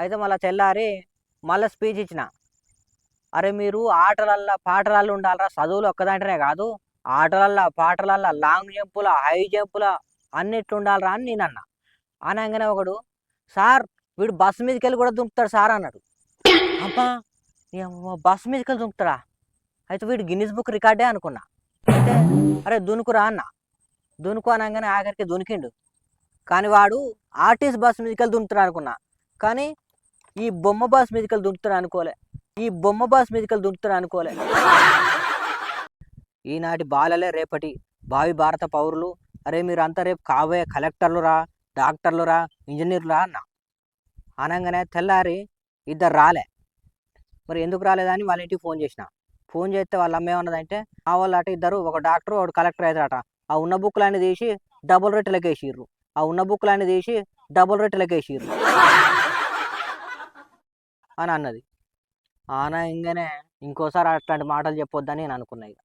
అయితే మళ్ళీ తెల్లారి మళ్ళీ స్పీచ్ ఇచ్చిన. అరే మీరు ఆటలల్లో పాటలల్లో ఉండాలరా చదువులు ఒక్కదాంటనే కాదు. ఆటలల్లో పాటలల్లో లాంగ్ జంపుల హై జంపుల అన్నిట్లు ఉండాలరా అని నేను అన్న. అనగానే ఒకడు సార్ వీడు బస్ మీదకి వెళ్ళి కూడా దుంకుతాడు సార్ అన్నాడు. అబ్బా ఏమో బస్ మీదకి వెళ్ళి దుంపుతాడా అయితే వీడు గిన్నిస్ బుక్ రికార్డే అనుకున్నా. అయితే అరే దునుకురా అన్న. దునుకు అనగానే ఆఖరికి దునికిండు. కానీ వాడు ఆర్టీస్ బస్ మీదకి వెళ్ళి దుంపుతాడు అనుకున్నా. కానీ ఈ బొమ్మ బాస్ మీదకి వెళ్ళి అనుకోలే. ఈ బొమ్మ బాస్ మీదకి వెళ్ళి అనుకోలే. ఈనాటి బాలలే రేపటి భావి భారత పౌరులు. అరే మీరు అంతా రేపు కాబోయే కలెక్టర్లురా డాక్టర్లురా ఇంజనీర్లురా అన్న. అనగానే తెల్లారి ఇద్దరు రాలే. మరి ఎందుకు రాలేదని వాళ్ళ ఇంటికి ఫోన్ చేసిన. ఫోన్ చేస్తే వాళ్ళ అమ్మ ఏమన్నదంటే ఆ వాళ్ళు అట ఇద్దరు ఒక డాక్టర్ ఒక కలెక్టర్ అవుతారట ఆ ఉన్న బుక్లన్నీ తీసి డబుల్ రేట్లకి వేసిర్రు ఆ ఉన్న బుక్లన్నీ తీసి డబుల్ రేట్లకి వేసిర్రు అని అన్నది. ఆన ఇంకనే ఇంకోసారి అట్లాంటి మాటలు చెప్పొద్దని నేను అనుకున్నా ఇక.